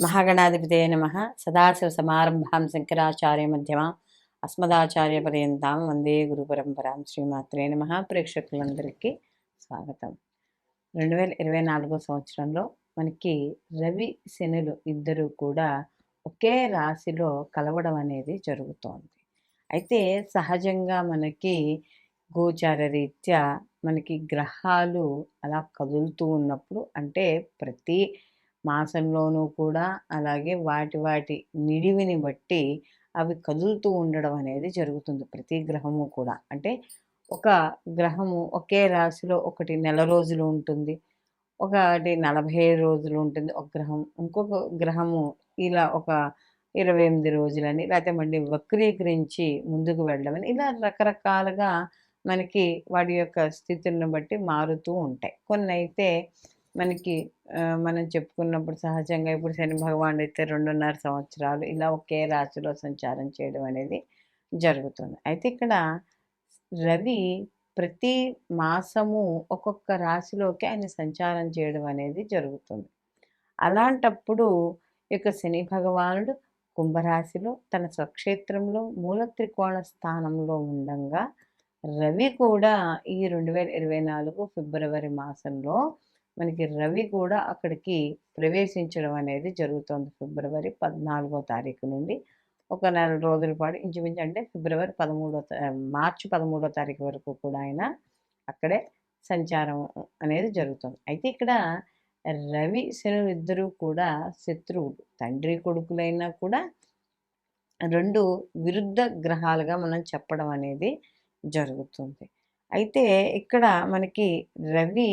మహాగణాధిపతే నమ. సదాశివ సమారంభాం శంకరాచార్య మధ్యమ. అస్మదాచార్య పర్యంతం వందే గురు పరంపరాం శ్రీమాత్రే నమ. ప్రేక్షకులందరికీ స్వాగతం. రెండు వేల ఇరవై నాలుగో సంవత్సరంలో మనకి రవి శనులు ఇద్దరు కూడా ఒకే రాశిలో కలవడం అనేది జరుగుతోంది. అయితే సహజంగా మనకి గోచార రీత్యా మనకి గ్రహాలు అలా కదులుతూ ఉన్నప్పుడు అంటే ప్రతి మాసంలోనూ కూడా అలాగే వాటి వాటి నిడివిని బట్టి అవి కదులుతూ ఉండడం అనేది జరుగుతుంది ప్రతి గ్రహము కూడా. అంటే ఒక గ్రహము ఒకే రాశిలో ఒకటి నెల రోజులు ఉంటుంది ఒకటి నలభై రోజులు ఉంటుంది. ఒక గ్రహం ఇంకొక గ్రహము ఇలా ఒక ఇరవై ఎనిమిది రోజులని లేకపోతే మళ్ళీ వక్రీకరించి ముందుకు వెళ్ళమని ఇలా రకరకాలుగా మనకి వాటి యొక్క స్థితులను బట్టి మారుతూ ఉంటాయి. కొన్ని అయితే మనకి మనం చెప్పుకున్నప్పుడు సహజంగా ఇప్పుడు శని భగవానుడు అయితే రెండున్నర సంవత్సరాలు ఇలా ఒకే రాశిలో సంచారం చేయడం అనేది జరుగుతుంది. అయితే ఇక్కడ రవి ప్రతి మాసము ఒక్కొక్క రాశిలోకి ఆయన సంచారం చేయడం అనేది జరుగుతుంది. అలాంటప్పుడు ఇక శని భగవానుడు కుంభరాశిలో తన స్వక్షేత్రంలో మూల త్రికోణ స్థానంలో ఉండగా రవి కూడా ఈ రెండు వేల ఇరవై నాలుగు ఫిబ్రవరి మాసంలో మనకి రవి కూడా అక్కడికి ప్రవేశించడం అనేది జరుగుతుంది ఫిబ్రవరి పద్నాలుగో తారీఖు నుండి. ఒక నెల రోజుల పాటు ఇంచుమించు అంటే ఫిబ్రవరి పదమూడో మార్చి పదమూడో తారీఖు వరకు కూడా ఆయన అక్కడే సంచారం అనేది జరుగుతుంది. అయితే ఇక్కడ రవి శని ఇద్దరూ కూడా శత్రువులు. తండ్రి కొడుకులైనా కూడా రెండు విరుద్ధ గ్రహాలుగా మనం చెప్పడం అనేది జరుగుతుంది. అయితే ఇక్కడ మనకి రవి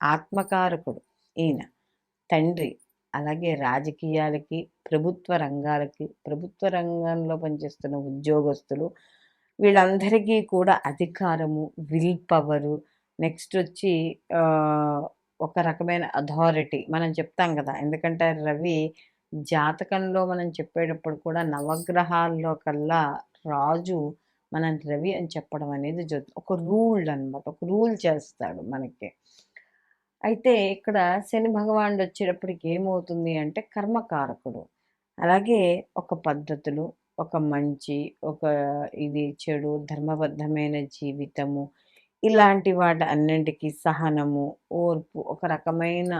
ఆత్మకారకుడు ఈయన. తండ్రి అలాగే రాజకీయాలకి ప్రభుత్వ రంగాలకి ప్రభుత్వ రంగంలో పనిచేస్తున్న ఉద్యోగస్తులు వీళ్ళందరికీ కూడా అధికారము విల్ పవరు నెక్స్ట్ వచ్చి ఒక రకమైన అథారిటీ మనం చెప్తాం కదా. ఎందుకంటే రవి జాతకంలో మనం చెప్పేటప్పుడు కూడా నవగ్రహాల్లో కల్లా రాజు మనం రవి అని చెప్పడం అనేది జరుగుతుంది. ఒక రూల్ అనమాట ఒక రూల్ చేస్తాడు మనకి. అయితే ఇక్కడ శని భగవానుడు వచ్చేటప్పటికి ఏమవుతుంది అంటే కర్మకారకుడు. అలాగే ఒక పద్ధతులు ఒక మంచి ఒక ఇది చెడు ధర్మబద్ధమైన జీవితము ఇలాంటి వాటి అన్నింటికి సహనము ఓర్పు ఒక రకమైన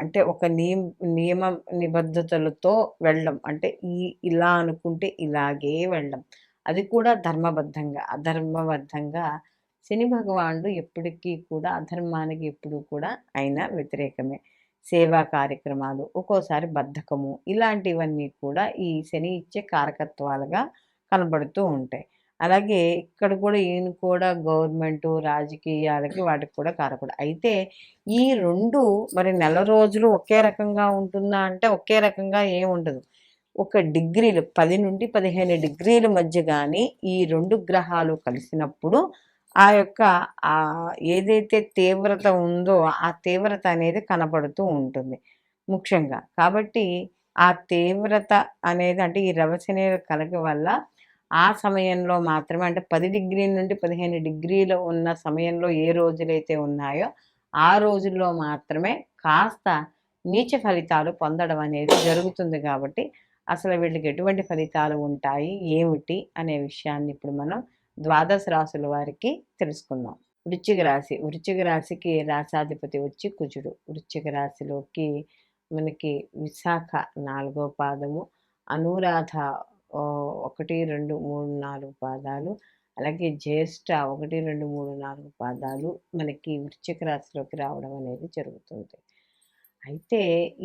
అంటే ఒక నియమ నియమ నిబద్ధతలతో వెళ్ళడం. అంటే ఈ ఇలా అనుకుంటే ఇలాగే వెళ్ళడం. అది కూడా ధర్మబద్ధంగా అధర్మబద్ధంగా శని భగవానుడు ఎప్పటికీ కూడా అధర్మానికి ఎప్పుడు కూడా ఆయన వ్యతిరేకమే. సేవా కార్యక్రమాలు ఒక్కోసారి బద్ధకము ఇలాంటివన్నీ కూడా ఈ శని ఇచ్చే కారకత్వాలుగా కనబడుతూ ఉంటాయి. అలాగే ఇక్కడ కూడా ఈయన కూడా గవర్నమెంట్ రాజకీయాలకి వాటికి కూడా కారకుడు. అయితే ఈ రెండు మరి నెల రోజులు ఒకే రకంగా ఉంటుందా అంటే ఒకే రకంగా ఏమి ఉండదు. ఒక డిగ్రీలు పది నుండి పదిహేను డిగ్రీల మధ్య కానీ ఈ రెండు గ్రహాలు కలిసినప్పుడు ఆ యొక్క ఏదైతే తీవ్రత ఉందో ఆ తీవ్రత అనేది కనపడుతూ ఉంటుంది ముఖ్యంగా. కాబట్టి ఆ తీవ్రత అనేది అంటే ఈ రవశని కలగ వల్ల ఆ సమయంలో మాత్రమే అంటే పది డిగ్రీల నుండి పదిహేను డిగ్రీలు ఉన్న సమయంలో ఏ రోజులైతే ఉన్నాయో ఆ రోజుల్లో మాత్రమే కాస్త నీచ ఫలితాలు పొందడం అనేది జరుగుతుంది కాబట్టి అసలు వీళ్ళకి ఎటువంటి ఫలితాలు ఉంటాయి ఏమిటి అనే విషయాన్ని ఇప్పుడు మనం ద్వాదశ రాశుల వారికి తెలుసుకుందాం. వృశ్చిక రాశి వృశ్చిక రాశికి రాశాధిపతి వచ్చి కుజుడు. వృశ్చిక రాశిలోకి మనకి విశాఖ నాలుగో పాదము అనురాధ ఒకటి రెండు మూడు నాలుగు పాదాలు అలాగే జ్యేష్ఠ ఒకటి రెండు మూడు నాలుగు పాదాలు మనకి వృశ్చిక రాశిలోకి రావడం అనేది జరుగుతుంది. అయితే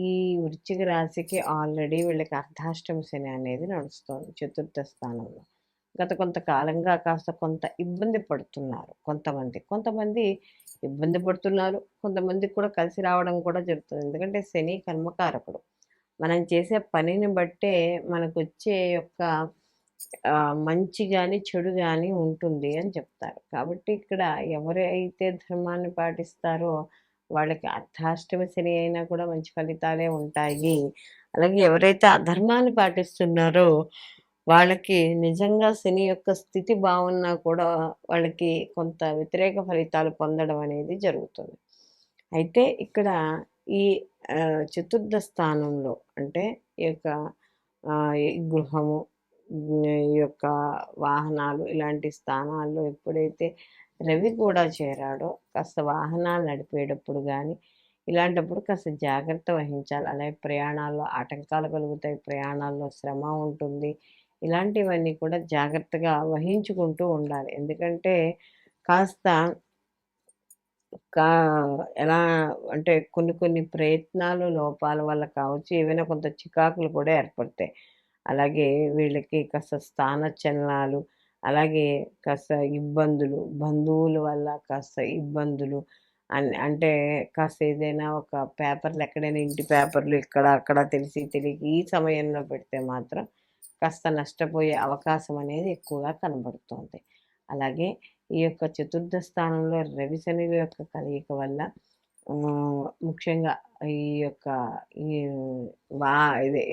ఈ వృశ్చిక రాశికి ఆల్రెడీ వీళ్ళకి అర్ధాష్టమ శని అనేది నడుస్తుంది చతుర్థ స్థానంలో. గత కొంతకాలంగా కాస్త కొంత ఇబ్బంది పడుతున్నారు కొంతమంది. కొంతమంది ఇబ్బంది పడుతున్నారు. కొంతమంది కూడా కలిసి రావడం కూడా జరుగుతుంది. ఎందుకంటే శని కర్మకారకుడు. మనం చేసే పనిని బట్టే మనకు వచ్చే యొక్క మంచి కానీ చెడు కానీ ఉంటుంది అని చెప్తారు. కాబట్టి ఇక్కడ ఎవరైతే ధర్మాన్ని పాటిస్తారో వాళ్ళకి అర్ధాష్టమి శని అయినా కూడా మంచి ఫలితాలే ఉంటాయి. అలాగే ఎవరైతే అధర్మాన్ని పాటిస్తున్నారో వాళ్ళకి నిజంగా శని యొక్క స్థితి బాగున్నా కూడా వాళ్ళకి కొంత వ్యతిరేక ఫలితాలు పొందడం అనేది జరుగుతుంది. అయితే ఇక్కడ ఈ చతుర్థ స్థానంలో అంటే ఈ యొక్క గృహము ఈ యొక్క వాహనాలు ఇలాంటి స్థానాల్లో ఎప్పుడైతే రవి కూడా చేరాడో కాస్త వాహనాలు నడిపేటప్పుడు కానీ ఇలాంటప్పుడు కాస్త జాగ్రత్త వహించాలి. అలాగే ప్రయాణాల్లో ఆటంకాలు కలుగుతాయి ప్రయాణాల్లో శ్రమ ఉంటుంది ఇలాంటివన్నీ కూడా జాగ్రత్తగా వహించుకుంటూ ఉండాలి. ఎందుకంటే కాస్త కా ఎలా అంటే కొన్ని కొన్ని ప్రయత్నాలు లోపాల వల్ల కావచ్చు ఏవైనా కొంత చికాకులు కూడా ఏర్పడతాయి. అలాగే వీళ్ళకి కాస్త స్థానచలనాలు అలాగే కాస్త ఇబ్బందులు బంధువుల వల్ల కాస్త ఇబ్బందులు అన్ అంటే కాస్త ఏదైనా ఒక పేపర్లు ఎక్కడైనా ఇంటి పేపర్లు ఇక్కడ అక్కడ తెలిసి తెలియక ఈ సమయంలో పెడితే మాత్రం కాస్త నష్టపోయే అవకాశం అనేది ఎక్కువగా కనబడుతుంది. అలాగే ఈ యొక్క చతుర్థ స్థానంలో రవి శనుల యొక్క కలయిక వల్ల ముఖ్యంగా ఈ యొక్క ఈ వా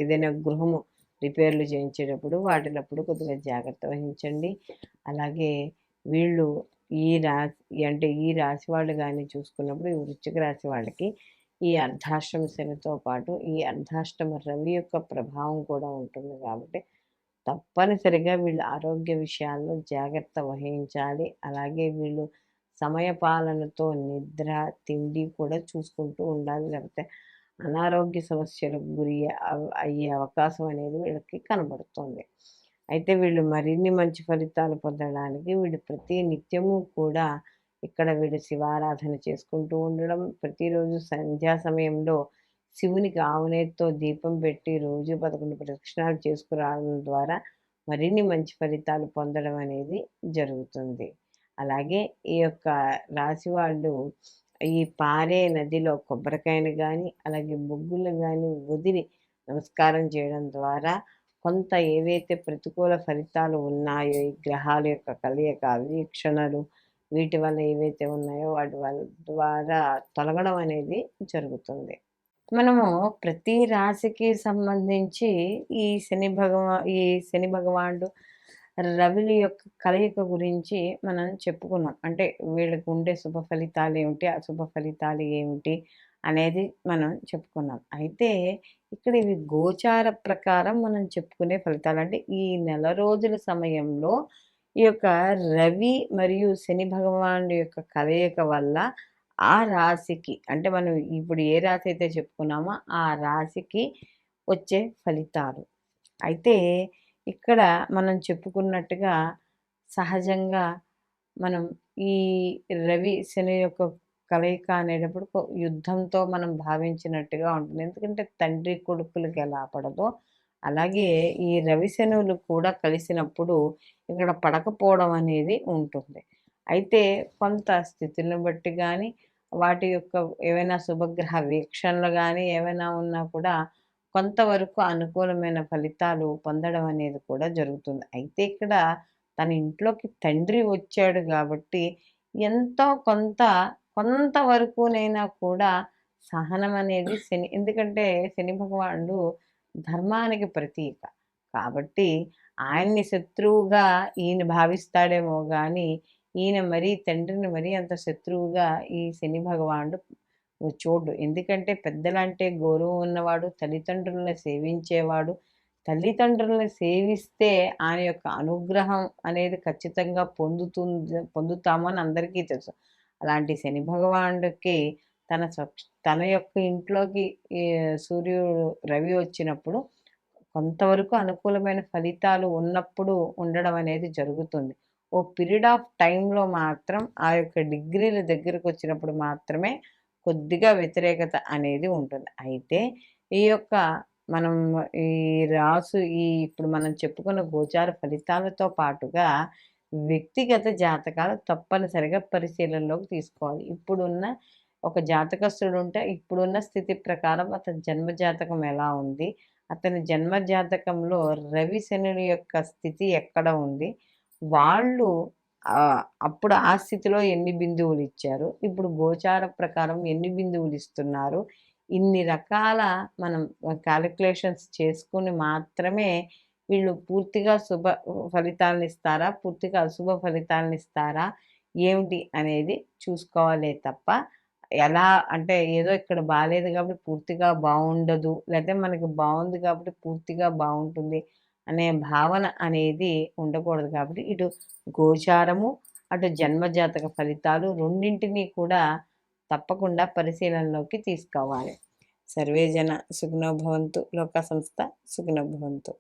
ఏదైనా గృహము రిపేర్లు చేయించేటప్పుడు వాటినప్పుడు కొద్దిగా జాగ్రత్త వహించండి. అలాగే వీళ్ళు ఈ రాశి అంటే ఈ రాశి వాళ్ళు కానీ చూసుకున్నప్పుడు ఈ వృశ్చిక రాశి వాళ్ళకి ఈ అర్ధాష్టమ శనితో పాటు ఈ అర్ధాష్టమ రవి యొక్క ప్రభావం కూడా ఉంటుంది కాబట్టి తప్పనిసరిగా వీళ్ళు ఆరోగ్య విషయాల్లో జాగ్రత్త వహించాలి. అలాగే వీళ్ళు సమయపాలనతో నిద్ర తిండి కూడా చూసుకుంటూ ఉండాలి. లేకపోతే అనారోగ్య సమస్యలకు గురి అయ్యే అవకాశం అనేది వీళ్ళకి కనబడుతుంది. అయితే వీళ్ళు మరిన్ని మంచి ఫలితాలు పొందడానికి వీళ్ళు ప్రతి నిత్యము కూడా ఇక్కడ వీళ్ళు శివారాధన చేసుకుంటూ ఉండడం ప్రతిరోజు సంధ్యా సమయంలో శివునికి ఆవునేతితో దీపం పెట్టి రోజు పదకొండు ప్రదక్షిణాలు చేసుకురావడం ద్వారా మరిన్ని మంచి ఫలితాలు పొందడం అనేది జరుగుతుంది. అలాగే ఈ యొక్క రాశి వాళ్ళు ఈ పారే నదిలో కొబ్బరికాయను కానీ అలాగే బొగ్గులు కానీ వదిలి నమస్కారం చేయడం ద్వారా కొంత ఏవైతే ప్రతికూల ఫలితాలు ఉన్నాయో ఈ గ్రహాల యొక్క కలయిక వీక్షణలు వీటి వల్ల ఏవైతే ఉన్నాయో వాటి వల్ల ద్వారా తొలగడం అనేది జరుగుతుంది. మనము ప్రతి రాశికి సంబంధించి ఈ శని భగవా ఈ శని భగవానుడు రవిల యొక్క కలయిక గురించి మనం చెప్పుకున్నాం. అంటే వీళ్ళకు ఉండే శుభ ఫలితాలు ఏమిటి అశుభ ఫలితాలు ఏమిటి అనేది మనం చెప్పుకున్నాం. అయితే ఇక్కడ ఇవి గోచార ప్రకారం మనం చెప్పుకునే ఫలితాలు. అంటే ఈ నెల రోజుల సమయంలో ఈ యొక్క రవి మరియు శని భగవానుడి యొక్క కలయిక వల్ల ఆ రాశికి అంటే మనం ఇప్పుడు ఏ రాశి అయితే చెప్పుకున్నామో ఆ రాశికి వచ్చే ఫలితాలు. అయితే ఇక్కడ మనం చెప్పుకున్నట్టుగా సహజంగా మనం ఈ రవి శని యొక్క కలయిక అనేటప్పుడు యుద్ధంతో మనం భావించినట్టుగా ఉంటుంది. ఎందుకంటే తండ్రి కొడుకులకి ఎలా పడదో అలాగే ఈ రవి శనువులు కూడా కలిసినప్పుడు ఇక్కడ పడకపోవడం అనేది ఉంటుంది. అయితే కొంత స్థితులను బట్టి కానీ వాటి యొక్క ఏవైనా శుభగ్రహ వీక్షణలు కానీ ఏమైనా ఉన్నా కూడా కొంతవరకు అనుకూలమైన ఫలితాలు పొందడం అనేది కూడా జరుగుతుంది. అయితే ఇక్కడ తన ఇంట్లోకి తండ్రి వచ్చాడు కాబట్టి ఎంతో కొంత కొంతవరకునైనా కూడా సహనం అనేది శని ఎందుకంటే శని భగవానుడు ధర్మానికి ప్రతీక. కాబట్టి ఆయన్ని శత్రువుగా ఈయన భావిస్తాడేమో కానీ ఈయన మరీ తండ్రిని మరీ అంత శత్రువుగా ఈ శని భగవానుడు చూడు ఎందుకంటే పెద్దలంటే గౌరవం ఉన్నవాడు తల్లిదండ్రులను సేవించేవాడు. తల్లిదండ్రులను సేవిస్తే ఆయన యొక్క అనుగ్రహం అనేది ఖచ్చితంగా పొందుతుంది పొందుతామని అందరికీ తెలుసు. అలాంటి శని భగవానుడికి తన తన యొక్క ఇంట్లోకి సూర్యుడు రవి వచ్చినప్పుడు కొంతవరకు అనుకూలమైన ఫలితాలు ఉన్నప్పుడు ఉండడం అనేది జరుగుతుంది. ఓ పీరియడ్ ఆఫ్ టైంలో మాత్రం ఆ యొక్క డిగ్రీల దగ్గరకు వచ్చినప్పుడు మాత్రమే కొద్దిగా వ్యతిరేకత అనేది ఉంటుంది. అయితే ఈ యొక్క మనం ఈ రాసు ఈ ఇప్పుడు మనం చెప్పుకున్న గోచార ఫలితాలతో పాటుగా వ్యక్తిగత జాతకాలు తప్పనిసరిగా పరిశీలనలోకి తీసుకోవాలి. ఇప్పుడున్న ఒక జాతకస్తుడు ఉంటే ఇప్పుడున్న స్థితి ప్రకారం అతని జన్మ జాతకం ఎలా ఉంది? అతని జన్మ జాతకంలో రవి శనుల యొక్క స్థితి ఎక్కడ ఉంది? వాళ్ళు అప్పుడు ఆ స్థితిలో ఎన్ని బిందువులు ఇచ్చారు? ఇప్పుడు గోచార ప్రకారం ఎన్ని బిందువులు ఇస్తున్నారు? ఇన్ని రకాల మనం క్యాలిక్యులేషన్స్ చేసుకుని మాత్రమే వీళ్ళు పూర్తిగా శుభ ఫలితాలను ఇస్తారా? పూర్తిగా అశుభ ఫలితాలను ఇస్తారా? ఏమిటి అనేది చూసుకోవాలే తప్ప ఎలా అంటే ఏదో ఇక్కడ బాగాలేదు కాబట్టి పూర్తిగా బాగుండదు లేకపోతే మనకి బాగుంది కాబట్టి పూర్తిగా బాగుంటుంది అనే భావన అనేది ఉండకూడదు కాబట్టి ఇటు గోచారము అటు జన్మజాతక ఫలితాలు రెండింటినీ కూడా తప్పకుండా పరిశీలనలోకి తీసుకోవాలి. సర్వేజన సుఖనోభవంతు లోక సంస్థ సుఖనోభవంతు